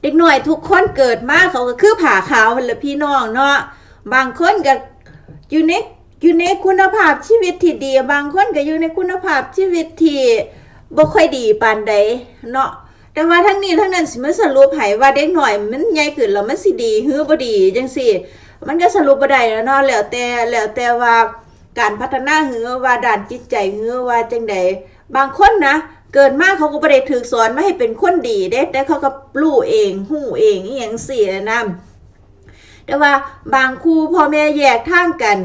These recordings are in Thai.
เด็กหน่อยทุกคนเกิดมาเขาก็คือผ่าขาวเลพี่น้องเนาะบางคนก็อยู่ในอยู่ในคุณภาพชีวิตที่ดี บางคนก็อยู่ในคุณภาพชีวิตที่บ่ค่อยดีปานใดเนาะแต่ว่าทั้งนี้ทั้งนั้นสิมาสรุปให้ว่าเด็กหน่อยมันใหญ่ขึ้นแล้วมันสิดีหรือบ่ดีจังซี่มันก็สรุปบ่ได้แล้วเนาะแล้วแต่แล้วแต่ว่าการพัฒนาหรือว่าด้านจิตใจหรือว่าจังใดบางคนนะ เกิดมากเขาก็บ่ได้ถูกสอนไมาให้เป็นคนดีเด้แต่เขาก็รู้เองหู้เองอีหยังซี่นะแต่ว่าบางครูพ่อแม่แยกทางกัน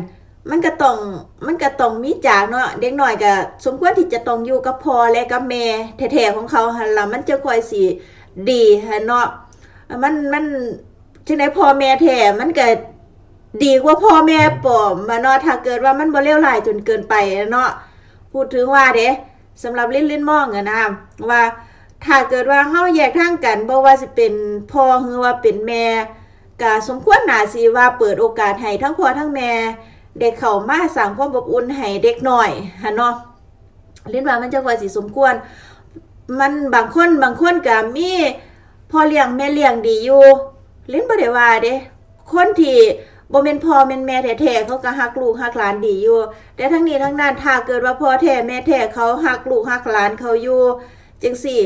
มันก็ต้องมันก็ต้องมีจากเนาะเด็กหน้อยก็สมควรที่จะต้องอยู่กับพ่อและกับแม่แท้ๆของเขาหันล่ะมันจะคอยสิดีหั่นเนาะมันมันจังไดพ่อแม่แท้มันก็ดีกว่าพ่อแม่ปลอมมาเนาะถ้าเกิดว่ามันบ่เลวร้ายจนเกินไปเนาะพูดถึงว่าเด้ สำหรับลิ้นลิ้นมองอะนะว่าถ้าเกิดว่าเฮาแยกทางกันบ่ว่าสิเป็นพ่อหรือว่าเป็นแม่ก็สมควรหนาสิว่าเปิดโอกาสให้ทั้งพ่อทั้งแม่เด็กเข้ามาสร้างความอบอุ่นให้เด็กหน่อยฮะเนาะเรียนว่ามันจะว่าสิสมควร มันบางคนบางคนก็มีพ่อเลี้ยงแม่เลี้ยงดีอยู่เล่นบ่ได้ว่าเด้คนที่ บ่แม่นพ่อแม่นแม่แท้ๆเขาก็ฮักลูกฮักหลานดีอยู่ แต่ทั้งนี้ทั้งนั้นถ้าเกิดว่าพ่อแท้แม่แท้เขาฮักลูกฮักหลานเขาอยู่จังซี่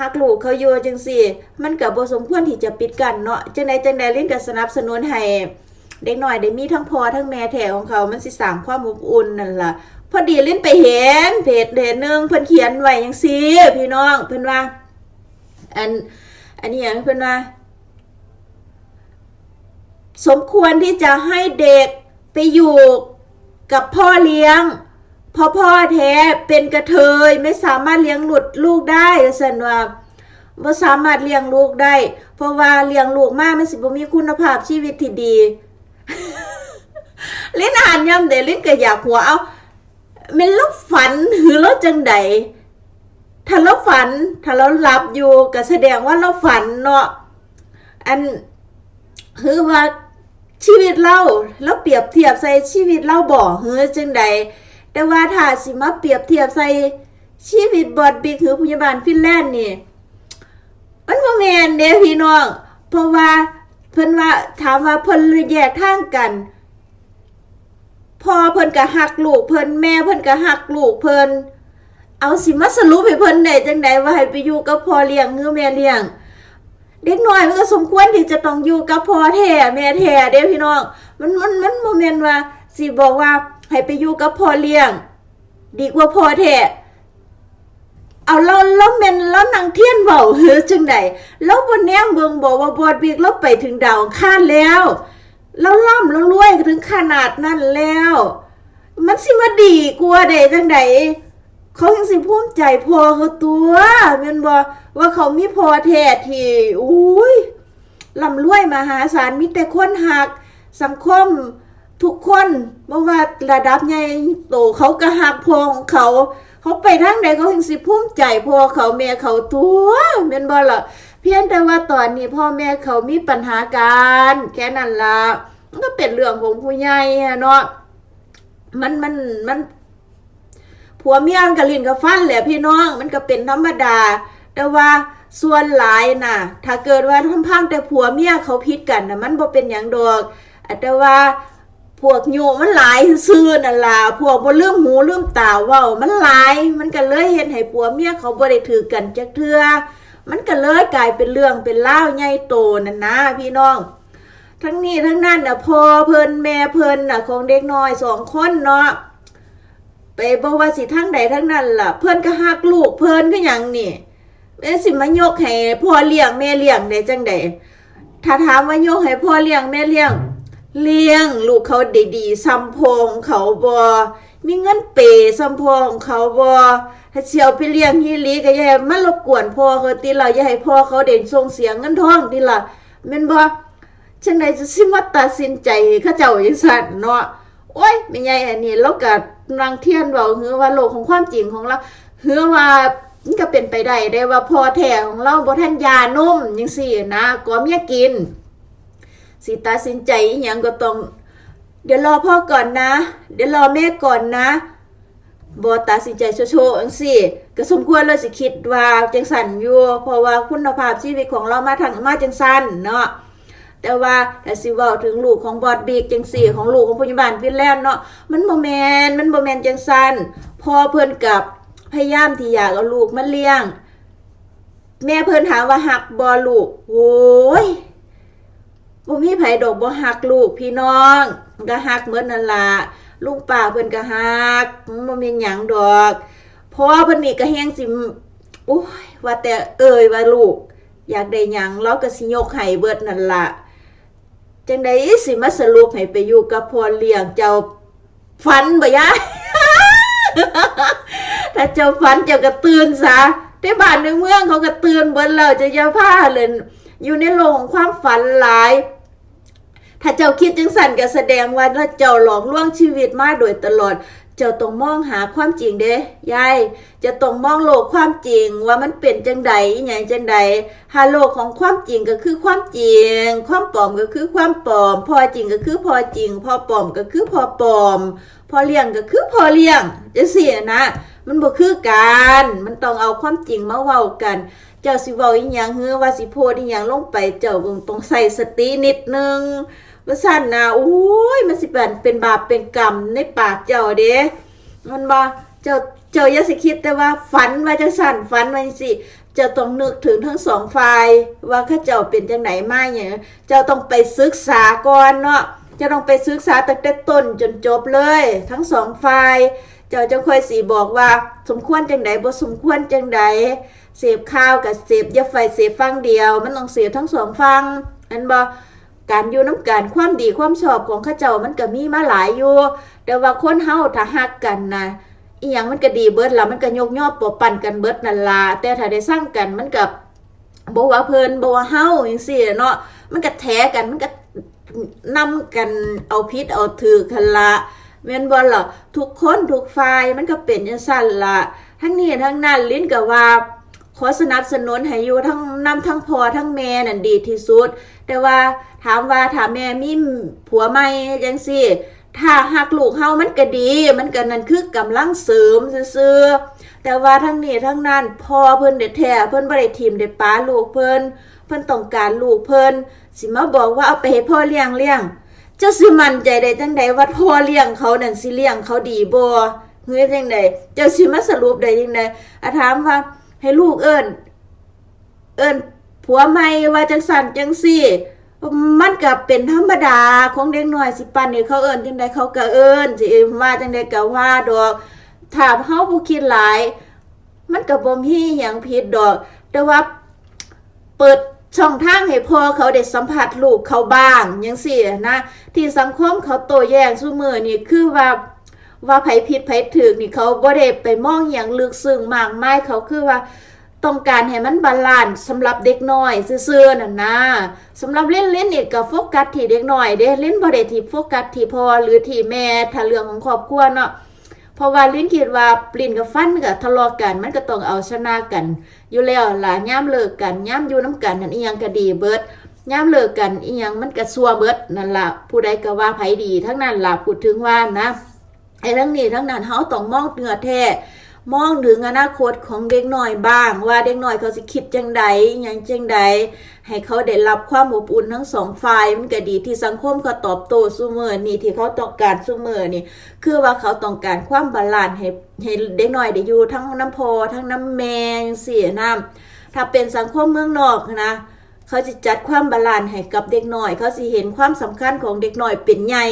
หากลูกเขาอยู่จังซี่ มันก็บ่สมควรที่จะปิดกันเนาะจังใดจังใดลิ้นก็สนับสนุนให้เด็กน้อยได้มีทั้งพ่อทั้งแม่แท้ของเขา มันสิสร้างความอบอุ่นนั่นล่ะพอดีลิ้นไปเห็นเพจเพจหนึงเพิ่นเขียนไว้จังซี่พี่น้องเพิ่นว่าอันอันนี้หยังเพิ่นว่า สมควรที่จะให้เด็กไปอยู่กับพ่อเลี้ยง เพราะพ่อแท้เป็นกระเทยไม่สามารถเลี้ยงหลุดลูกได้สันว่าบ่สามารถเลี้ยงลูกได้ เพราะว่าเลี้ยงลูกมากมันสิบ่มีคุณภาพชีวิตที่ดีลิ้นอ่านย่ำเดลิ้นก็อยากหัวเอามันเราฝันหรือเราจังใดถ้าเราฝัน ถ้าเราหลับอยู่ก็แสดงว่าเราฝันเนาะอัน คือว่าชีวิตเราเราเปรียบเทียบใส่ชีวิตเราบ่เฮือจังใดแต่ว่าถ้าสิมาเปรียบเทียบใส่ชีวิตบอดบิ๊กหรือพยาบาลฟินแลนด์นี่มันบ่แม่นเด้พี่น้อง เพราะว่าเพิ่นว่าถามว่าเพิ่นแยกทางกันพ่อเพิ่นก็ฮักลูกเพิ่นแม่เพิ่นก็ฮักลูกเพิ่นเอาสิมาสรุปให้เพิ่นได้จังใดว่าให้ไปอยู่กับพ่อเลี้ยงหรือแม่เลี้ยง เด็กน้อยมันก็สมควรที่จะต้องอยู่กับพ่อแท้แม่แท้เด้พี่น้องมันมันมันโมเมนต์ว่าสิบอกว่าให้ไปอยู่กับพ่อเลี้ยง ดีกว่าพ่อแท้เอาเราเราเมนเรานางเทียนเบาเฮ้อจังใดเราบนแนมเบิงบอกว่าบอดบีกเราไปถึงดาวอังคานแล้วเราล่ำเรารวยถึงขนาดนั้นแล้ว มันสิมาดีกว่าใดจังใด เขายังสิภูมิใจพอเขาตัวแม่นบ่ว่าเขามีพอแท้ที่อุ้ยร่ำรวยมหาศาลมีแต่คนหักสังคมทุกคนบ่ว่าระดับใหญ่โตเขาก็หักพอของเขา เขาไปทางใดเขายังสิภูมิใจพอเขาแม่เขาตัวแม่นบ่ล่ะเพียงแต่ว่าตอนนี้พ่อแม่เขามีปัญหาการแค่นั้นล่ะมันก็เป็นเรื่องของผู้ใหญ่เนาะมันมันมัน ผัวเมียมันกับลินกับฟันแหละพี่น้องมันก็เป็นธรรมดา แต่ว่าส่วนหลายน่ะ ถ้าเกิดว่าทั้งพังแต่ผัวเมียเขาพิดกันนะมันบ่เป็นอย่างดอกแต่ว่าพวกโยมันหลายซื่อนั่นล่ะพวกบ่ลืมหูลืมตาว้ามันหลาย มันก็เลยเฮ็ดให้ผัวเมียเขาบ่ได้ถือกันจักเทื่อมันก็เลยกลายเป็นเรื่องเป็นเล่าใหญ่โตนั่นนะพี่น้อง ทั้งนี้ทั้งนั้นน่ะพ่อเพิ่นแม่เพิ่นน่ะของเด็กน้อยสองคนเนาะ ไปบอกว่าสิทั้งใดทั้งนั้นล่ะ เพื่อนก็ฮักลูกเพื่อนก็ยังนี่แม่สิมายกให้พ่อเลี้ยงแม่เลี้ยงได้จังใดถ้าถามว่ายกให้พ่อเลี้ยงแม่เลี้ยง เลี้ยง ลูกเขาดีๆซ้ำพองเขาบ่มีเงินเปย์ซ้ำพองเขาบ่ถ้าเสียวไปเลี้ยงฮีลีก็อย่าให้มารบกวนพ่อเขาติล่ะอย่าให้พ่อเขาเด่นส่งเสียงเงินทองติล่ะแม่นบ่จังใดจะสิมาตัดสินใจให้าเจ้าจังซั่นเนาะโอ้ยไม่ใหญ่อันนี้เราก็นางเทียนเบาเฮือว่าโลกของความจริงของเราเฮือว่ามันก็เป็นไปได้ได้ว่าพอแท้ของเราบ่ทันยานุ่มจังซี่นะก็เมียกิน สิตัดสินใจอหยังก็ต้อง เดี๋ยวรอพ่อก่อนนะ เดี๋ยวรอแม่ก่อนนะบ่ตัดสินใจโชว์ๆจังซี่ก็สมควรแล้วสิคิดว่าจังสันอยู่เพราะว่าคุณภาพชีวิตของเรามาทางมาจังสันเนาะ แต่ว่าถ้าสิเว้าถึงลูกของบอดบิกจังซี่ของลูกของพยาบาลฟินแลนด์เนาะมันบ่แมนมันบ่แมนจังสันพอเพิ่อนกับพยายามที่อยากเอาลูกมาเลี้ยง แม่เพิ่อนถามว่าหักบ่ลูกโอ้ยบ่มีไผดอกบ่ฮักลูกพี่น้องก็ฮักเมื่อนนั่นล่ะลุงป้าเพิ่นก็ฮักมันบ่มีหยังดอกพ่อเพิ่นนี่ก็แฮงสิโอ้ยว่าแต่เอ่ยว่าลูก อยากได้หยังเราก็สิยกให้เบิดนั่นล่ะ จังไดสิมาสรุปให้ไปอยู่กับพ่อเลี้ยงเจ้าฝันบ่ยาถ้าเจ้าฝันเจ้าก็ตื่นซะได้บ้านในเมืองเขาก็ตื่นเบิดแล้วจะอย่าพาเลยอยู่ในโลกของความฝันหลาย ถ้าเจ้าคิดจังสันก็แสดงว่าเจ้าหลอกลวงชีวิตมาโดยตลอด จ้าต้องมองหาความจริงเด้ยายจะต้องมองโลกความจริงว่ามันเป็นจังใดอย่างจังใดหาโลกของความจริงก็คือความจริง ความปลอมก็คือความปลอม พอจริงก็คือพอจริง พอปลอมก็คือพอปลอม พอเลี้ยงก็คือพอเลี้ยงจังซี่นะ มันบ่คือกันมันต้องเอาความจริงมาเว้ากัน เจ้าสิเว้าอีหยังเฮือว่าสิโพดอีหยังลงไปเจ้าต้องใส่สตินิดนึง ว่าสั่นนะโอ้ยมันสิเป็นเป็นบาปเป็นกรรมในปากเจ้าเด้มันบ่เจ้าเจ้ายาสิคิดแต่ว่าฝันว่าจังสั่นฝันว่าสิเจ้าต้องนึกถึงทั้งสองฝ่ายว่าข้าเจ้าเป็นจังไหนมาเนี่ยเจ้าต้องไปศึกษาก่อนเนาะเจ้าต้องไปศึกษาตั้งแต่ต้นจนจบเลย ทั้งสองฝ่ายเจ้าจะค่อยสีบอกว่า สมควรจังใดบ่สมควรจังใดเสพข้าวกับเสพอยาไฟเสพฟังเดียว มันต้องเสพทั้งสองฟังอันบ่ การอยู่น้ำกันความดีความชอบของข้าเจ้ามันก็มีมาหลายอยู่ แต่ว่าคนเฮาถ้าฮักกันนะอีหยังมันก็ดีเบิดละมันก็ยกย่อปอปั่นกันเบิดนั่นละแต่ถ้าได้สร้างกันมันก็บ่ว่าเพลินบว่าเฮาจังซี่เนาะมันก็แถกันมันก็นำกันเอาพิษเอาถือกันละแม่นบ่ล่ะทุกคนทุกฝ่ายมันก็เป็นจังซั่นละทั้งนี้ทั้งนั้นลิ้นก็ว่า ขอสนับสนุนให้อยู่ทั้งนำทั้งพอทั้งแม่นั่นดีที่สุด แต่ว่าถามว่าถ้าแม่มีผัวใหม่จังซี่ถ้าหักลูกเฮามันก็ดี มันก็นั่นคือกำลังเสริมซื่อแต่ว่าทั้งนี้ทั้งนั้นพ่อเพิ่นเด็ดแท้เพิ่นบ่ได้ทิมได้ป้าลูกเพิ่นเพิ่นต้องการลูกเพิ่นสิมาบอกว่าเอาไปให้พ่อเลี้ยงเลี้ยงเจ้าสิมั่นใจได้จังใดว่าพ่อเลี้ยงเขานั่นสิเลี้ยงเขาดีบ่เฮ้ยจังใดเจ้าสิมาสรุปได้จังใดอะถามว่า ให้ลูกเอิ้นเอิ้นผัวใหม่ว่าจังสั่นจังซี่ มันก็เป็นธรรมดาของเด็กหน้อยสิปันเนี่เขาเอิ้นจังใดเขาก็เอิ้นสิว่าจังใดก็ว่าดอกถ้าเฮาบ่คิดหลาย มันก็บ่มีหยังผิดดอก แต่ว่าเปิดช่องทางให้พ่อเขาได้สัมผัสลูกเขาบ้างจังซี่นะที่สังคมเขาโตแย้งซุมื้อนี่คือว่า ว่าไผผิดไผถูกนี่เขาบ่ได้ไปมองอย่างลึกซึ้งมากมายเขาคือว่าต้องการให้มันบาลานซ์สำหรับเด็กน้อยซื่อๆนั่นนะสำหรับเล่นเล่นนี่ก็โฟกัสที่เด็กน้อยเด้เล่นบ่ได้ที่โฟกัสที่พ่อหรือที่แม่ถ้าเรื่องของครอบครัวเนาะเพราะว่าลิ้นคิดว่าปลิ้นกับฟันมันก็ทะเลาะกัน มันก็ต้องเอาชนะกัน อยู่แล้วล่ะย่ามเลิกกันย่ามอยู่น้กันนั่นอีหยังก็ดีเบิดย่ามเลิกกันอีหยังมันก็ซัวเบิดนั่นล่ะผู้ใดก็ว่าไผดี ทั้งนั้นล่ะพูดถึงว่านะ ไอ้ทั้งนี้ทั้งนั้นเฮาต้องมองเนื้อแท้มองถึงอนาคตของเด็กหน้อยบ้าง ว่าเด็กหน้อยเขาสิคิดจังใดอหยังจังใดให้เขาได้รับความอบอุ่นทั้งสองฝ่ายมันก็ดีที่สังคมเขาตอบโต้ซุมื้อนี่ที่เขาต้องการซุมื้อนี่คือว่าเขาต้องการความบาลานซ์ให้ให้เด็กหน้อยได้อยู่ทั้งน้ำพอทั้งน้ำแม่จังซี่นะถ้าเป็นสังคมเมืองนอกนะ เขาจะจัดความบาลานซ์ให้กับเด็กน้อย เขาสิเห็นความสำคัญของเด็กน้อยเป็นใหญ่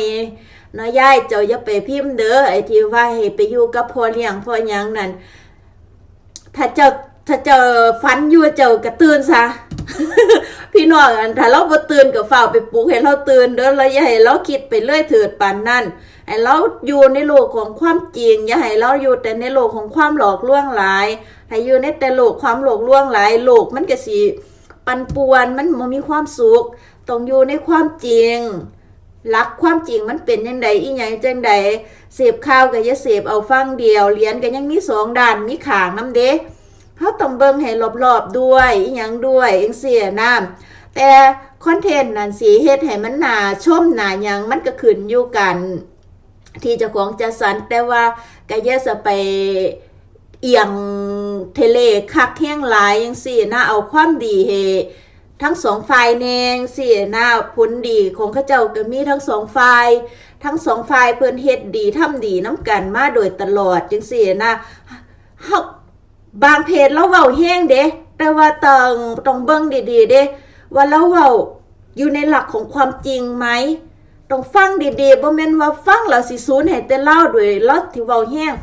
น้อยยายเจ้าอย่าไปพิมพ์เด้อไอ้ที่ว่าให้ไปอยู่กับพ่อเลี้ยงพ่อยังนั่นถ้าเจ้าถ้าเจ้าฝันอยู่เจ้ากระตื่นซะพี่น้องอันถ้าเราบ่ตื่นก็ฝ้าวไปปลุกให้เราตื่นเด้อแล้วอย่าให้เราคิดไปเรื่อยเถิดปานนั้นให้เราอยู่ในโลกของความจริง อย่าให้เราอยู่แต่ในโลกของความหลอกลวงหลายให้อยู่ในแต่โลกความหลอกลวงหลายโลกมันก็สิ ปันป่วนมันบ่มีความสุขต้องอยู่ในความจริงรักความจริงมันเป็นยังไงอีหยังจังใดเสพข้าวก็อย่าเสพเอาฟังเดียวเหรียญก็ยังมีสองด้านมีขางน้ำเด้เขาต้องเบิ่งให้รอบๆด้วยอีหยังด้วยจังเสียน้ำแต่คอนเทนต์นั่นสิเฮ็ดให้มันหนาชมหนาหยังมันก็ขึ้นอยู่กัน ที่เจ้าของจะสันแต่ว่าก็ย่าจะไปเอียง เทเลคักแห้งหลายจังซี่นะเอาความดีให้ทั้งสองฝ่ายแนงสินะผลดีของเขาเจ้าก็มีทั้งสองฝ่ายทั้งสองฝ่ายเพิ่นเฮ็ดดีทำดีน้ำกันมาโดยตลอดจังซี่นะเฮาบางเพจเราเว้าแห้งเด้แต่ว่าต้องต้องเบิ่งดีๆเด้ว่าเราเว้าอยู่ในหลักของความจริงไหมต้องฟังดีๆบ่แม่นว่าฟังแล้วสิสูญให้แต่เล่าด้วยลอดที่เว้าแห้ง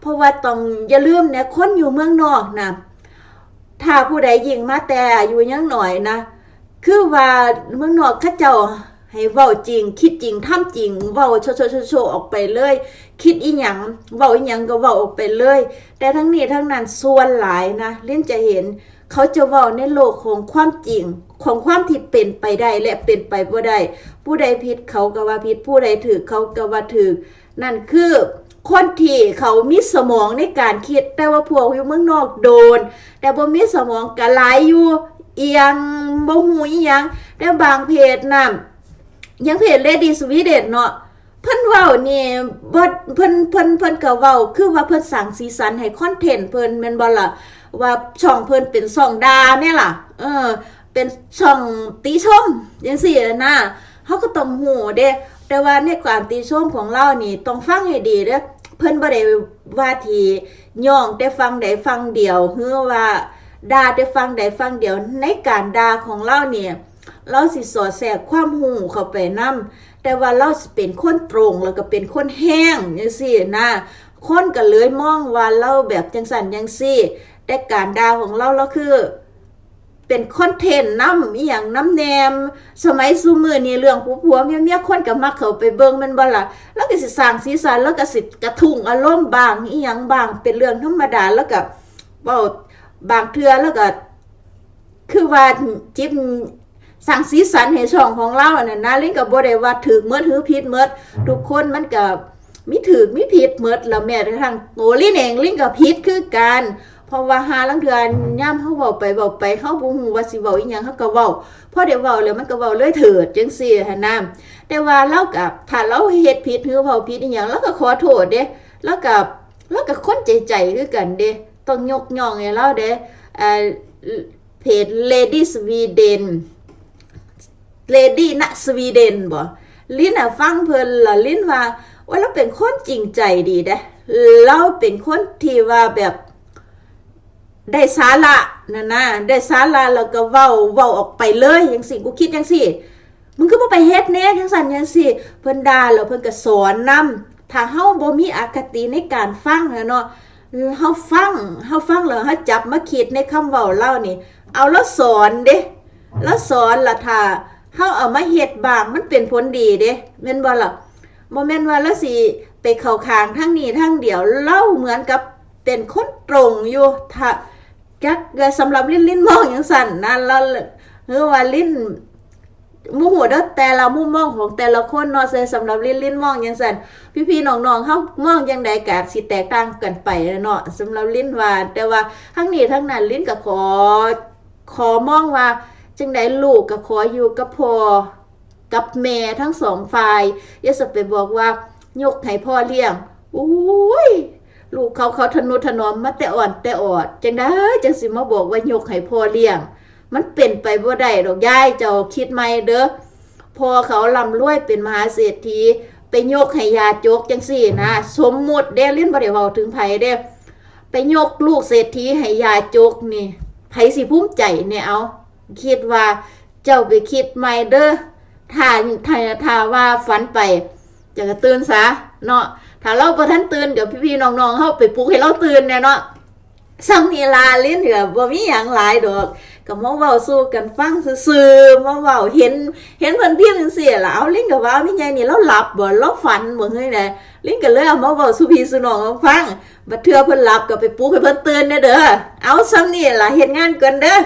เพราะว่าต้องอย่าลืมเนี่ยคนอยู่เมืองนอกนะถ้าผู้ใดยิงมาแต่อยู่ยังหน่อยนะ คือว่าเมืองนอกเขาเจ้าให้เว้าจริง คิดจริงทำจริงเว้าโชโชโชโชออกไปเลย คิดอีหยังเว้าอีหยังก็เว้าออกไปเลย แต่ทั้งนี้ทั้งนั้นส่วนหลายนะเล่นจะเห็น เขาจะเว้าในโลกของความจริง ของความที่เป็นไปได้และเป็นไปบ่ได้ผู้ใดผิดเขาก็ว่าผิดผู้ใดถูกเขาก็ว่าถูกนั่นคือ คนที่เขามีสมองในการคิด แต่ว่าพวกอยู่เมืองนอกโดน แต่บ่มีสมองก็หลายอยู่เอียงบ่ฮู้อีหยังแต่บางเพจน่ะยังเพจเลดี้สวีเดนเนาะเพิ่นเว้านี่บ่เพิ่นเพิ่นเพิ่นก็เว้าคือว่าเพิ่นสร้างสีสันให้คอนเทนต์เพิ่นแม่นบ่ล่ะว่าช่องเพิ่นเป็นช่องดาแม่ล่ะ เออ เป็นช่องติชมจังซี่นะเฮาก็ต้องฮู้เด้ แต่ว่าในการติชมของเรานี่ต้องฟังให้ดีเด้อเพิ่นบ่ได้ว่าทีย่องแต่ฟังใดฟังเดียวหรือว่าด่าแต่ฟังใดฟังเดียวในการด่าของเราเนี่ยเราสิสอดแทรกความหูเข้าไปนำแต่ว่าเราสิเป็นคนตรงแล้วก็เป็นคนแห้งจังซี่นะคนก็เลยมองว่าเราแบบจังสันจังซี่ แต่การด่าของเราเราคือ เป็นคอนเทนต์นำอีหยังน้ำแนม สมัยซูมือนี่เรื่องผัวผัวเมียเมียคนก็มักเขาไปเบิ่งมันบ่ละแล้วก็สิสร้างสีสันแล้วก็สิกระทุ้งอารมณ์บางอีหยังบางเป็นเรื่องธรรมดาแล้วก็เว้าบางเทื่อแล้วก็คือว่าจิ๊บสั่งสีสันให้ช่องของเราเนี่ยนะลิงกับบ่ได้ว่าถือเมดหรือผิดเมดทุกคนมันก็มีถือมีผิดเมดแล้วแม้กระทั่งโตลินเองลิงกับผิดคือกัน เพราะว่าหาลังเทือนย่ำเฮาเว้าไปเว้าไปเฮาบ่ฮู้ว่าสิเว้าอีหยังเฮาก็เว้าพอได้เว้าแล้วมันก็เว้าเลยเถิดจังซี่หั่นนะแต่ว่าเรากับถ้าเราเฮ็ดผิดหรือเว้าผิดอีหยังเราก็ขอโทษเด้แล้วก็แล้วก็คนใจใจคือกันเด้ต้องยกย่องให้เราเด้เอ่อเพจ Lady Sweden Lady ณสวีเดนบ่ลินอะฟังเพิ่นละลินว่าว่าเราเป็นคนจริงใจดีเด้เราเป็นคนที่ว่าแบบ ได้สาระนะนะได้สาระแล้วก็เว้าเว้าออกไปเลยจังซี่กูคิดจังซี่มึงก็บ่ไปเฮ็ดแน่จังซั่นจังซี่เพิ่นด่าแล้วเพิ่นก็สอนนำถ้าเฮาบ่มีอคติในการฟังอะเนาะเฮาฟังเฮาฟังแล้วเฮาจับมาคิดในคำเว้าเล่านี่ เอาแล้วสอนเด้แล้วสอนล่ะถ้าเฮาเอามาเฮ็ดบางมันเป็นผลดีเด้แม่นบ่ล่ะบ่แม่นว่าแล้วสิไปเข้าข้างทั้งนี้ทั้งเดียวเล่าเหมือนกับ เป็นคนตรงอยู่ถ้าจักสำหรับลิ้นลิ้นมองอย่างสั่นนะแล้วหรือว่าลิ้นมูหัวเด้อแต่ละมุมมองของแต่ละคนเนาะใส่สำหรับลิ้นลิ้นมองจังซั่นพี่ๆน้องๆเฮามองจังใดก็สิแตกต่างกันไปเนาะสำหรับลิ้นว่าแต่ว่าทั้งนี้ทั้งนั้นลิ้นก็ขอขอมองว่าจังใดลูกก็ขออยู่กับพ่อกับแม่ทั้งสองฝ่ายอย่าสไปบอกว่ายกให้พ่อเลี้ยงอุ้ย ลูกเขาเขาทนุถนอมมาแต่อ่อนแต่ออดจังได้จังสิมาบอกว่ายกให้พ่อเลี้ยง มันเป็นไปบ่ได้ดอกยายเจ้าคิดไหมเด้อพอเขาลำรวยเป็นมหาเศรษฐีไปยกให้ยาจกจังสี่นะสมมุติเด้เล่นบ่ได้เว้าถึงไผเด้ไปยกลูกเศรษฐีให้ยาจกนี่ไผสิภูมิใจเนี่ยเอาคิดว่าเจ้าไปคิดใหม่เด้อถ้าถ้าถ้าว่าฝันไปจะกระตื่นซะเนาะ ถ้าเราบ่ทันตื่นเดี๋ยวพี่ๆน้องๆเฮาไปปลุกให้เราตื่นแน่เนาะซ้ำนี่ลาลิ้นเถื่อบ่มีหยังหลายดอกก็มาเว้าสู้กันฟังซื่อๆมาเว้าเห็น เห็นเพิ่นพิมพ์จังซี่ล่ะเอาลิ้นก็ว่ามีใหญ่นี่เราหลับบ่เราฝันบ่เฮ้ยแหละลิ้นก็เลยเอามาเว้าสู่พี่สู่น้องฟังบัดเทื่อเพิ่นหลับก็ไปปลุกให้เพิ่นตื่นแน่เด้อเอาซ้ำนี่ล่ะเฮ็ดงานก่อนเด้อ